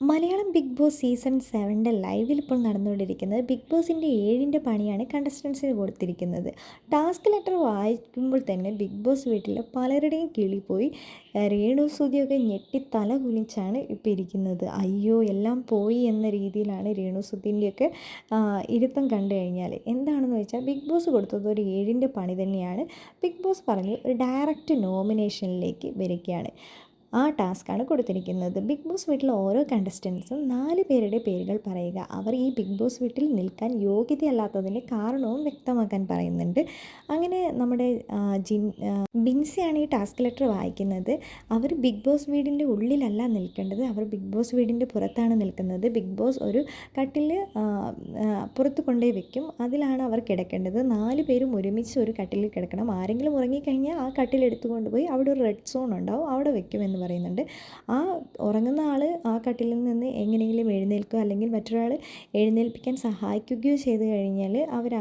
Malayalam Bigg Boss season സെവന്റെ ലൈവിൽ ഇപ്പോൾ നടന്നുകൊണ്ടിരിക്കുന്നത് ബിഗ് ബോസിന്റെ ഏഴിന്റെ പണിയാണ് കണ്ടസ്റ്റൻസിന് കൊടുത്തിരിക്കുന്നത്. ടാസ്ക് ലെറ്റർ വായിക്കുമ്പോൾ തന്നെ ബിഗ് ബോസ് വീട്ടിൽ പലരുടെയും കിളി പോയി. രേണു സുതിയൊക്കെ ഞെട്ടി തല കുനിച്ചാണ് ഇപ്പോൾ ഇരിക്കുന്നത്. അയ്യോ എല്ലാം പോയി എന്ന രീതിയിലാണ് രേണു സുതിന്റെയൊക്കെ ഇരുത്തം കണ്ടു കഴിഞ്ഞാൽ. എന്താണെന്ന് വെച്ചാൽ ബിഗ് ബോസ് കൊടുത്തത് ഒരു ഏഴിന്റെ പണി തന്നെയാണ്. ബിഗ് ബോസ് പറഞ്ഞു ഒരു ഡയറക്റ്റ് നോമിനേഷനിലേക്ക് വരികയാണ്. ആ ടാസ്ക്കാണ് കൊടുത്തിരിക്കുന്നത്. ബിഗ് ബോസ് വീട്ടിലെ ഓരോ കണ്ടസ്റ്റൻസും നാല് പേരുടെ പേരുകൾ പറയുക. അവർ ഈ ബിഗ് ബോസ് വീട്ടിൽ നിൽക്കാൻ യോഗ്യതയല്ലാത്തതിന്റെ കാരണവും വ്യക്തമാക്കാൻ പറയുന്നുണ്ട്. അങ്ങനെ നമ്മുടെ ജിൻ ബിൻസിയാണ് ഈ ടാസ്ക് ലെറ്റർ വായിക്കുന്നത്. അവർ ബിഗ് ബോസ് വീടിന്റെ ഉള്ളിലല്ല നിൽക്കേണ്ടത്. അവർ ബിഗ് ബോസ് വീടിന്റെ പുറത്താണ് നിൽക്കുന്നത്. ബിഗ് ബോസ് ഒരു കട്ടിൽ പുറത്ത് കൊണ്ടേ വെക്കും. അതിലാണ് അവർ കിടക്കേണ്ടത്. നാല് പേരും ഒരുമിച്ച് ഒരു കട്ടിലിൽ കിടക്കണം. ആരെങ്കിലും ഉറങ്ങിക്കഴിഞ്ഞാൽ ആ കട്ടിൽ എടുത്തു കൊണ്ടുപോയി അവിടെ ഒരു റെഡ് സോൺ ഉണ്ടാവും. അവിടെ വെക്കുമെന്ന് പറയുന്നുണ്ട്. ആ ഉറങ്ങുന്ന ആൾ ആ കട്ടിലിൽ നിന്ന് എങ്ങനെയെങ്കിലും എഴുന്നേൽക്കുക അല്ലെങ്കിൽ മറ്റൊരാൾ എഴുന്നേൽപ്പിക്കാൻ സഹായിക്കുകയോ ചെയ്ത് കഴിഞ്ഞാൽ അവർ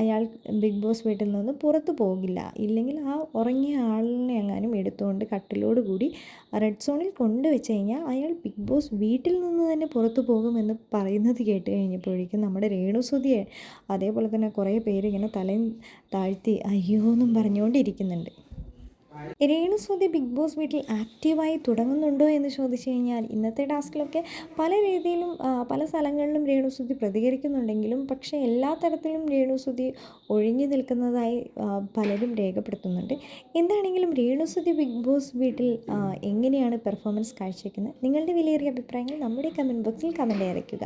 അയാൾ ബിഗ് ബോസ് വീട്ടിൽ നിന്ന് പുറത്തു പോകില്ല. ഇല്ലെങ്കിൽ ആ ഉറങ്ങിയ ആളിനെ എങ്ങാനും എടുത്തുകൊണ്ട് കട്ടിലോട് കൂടി റെഡ് സോണിൽ കൊണ്ടുവച്ച് കഴിഞ്ഞാൽ അയാൾ ബിഗ് ബോസ് വീട്ടിൽ നിന്ന് തന്നെ പുറത്തു പോകുമെന്ന് പറയുന്നത് കേട്ട് കഴിഞ്ഞപ്പോഴേക്കും നമ്മുടെ രേണുസുതിയെ അതേപോലെ തന്നെ കുറേ പേര് ഇങ്ങനെ തലയും താഴ്ത്തി അയ്യോ എന്നും പറഞ്ഞുകൊണ്ടിരിക്കുന്നുണ്ട്. രേണുസുതി ബിഗ് ബോസ് വീട്ടിൽ ആക്റ്റീവായി തുടങ്ങുന്നുണ്ടോ എന്ന് ചോദിച്ചു കഴിഞ്ഞാൽ ഇന്നത്തെ ടാസ്കിലൊക്കെ പല രീതിയിലും പല സ്ഥലങ്ങളിലും രേണുസുതി പ്രതികരിക്കുന്നുണ്ടെങ്കിലും പക്ഷേ എല്ലാ തരത്തിലും രേണുസുതി ഒഴിഞ്ഞു നിൽക്കുന്നതായി പലരും രേഖപ്പെടുത്തുന്നുണ്ട്. എന്താണെങ്കിലും രേണുസുതി ബിഗ് ബോസ് വീട്ടിൽ എങ്ങനെയാണ് പെർഫോമൻസ് കാഴ്ചവെക്കുന്നത്? നിങ്ങളുടെ വിലയേറിയ അഭിപ്രായങ്ങൾ നമ്മുടെ കമന്റ് ബോക്സിൽ കമന്റ് അയയ്ക്കുക.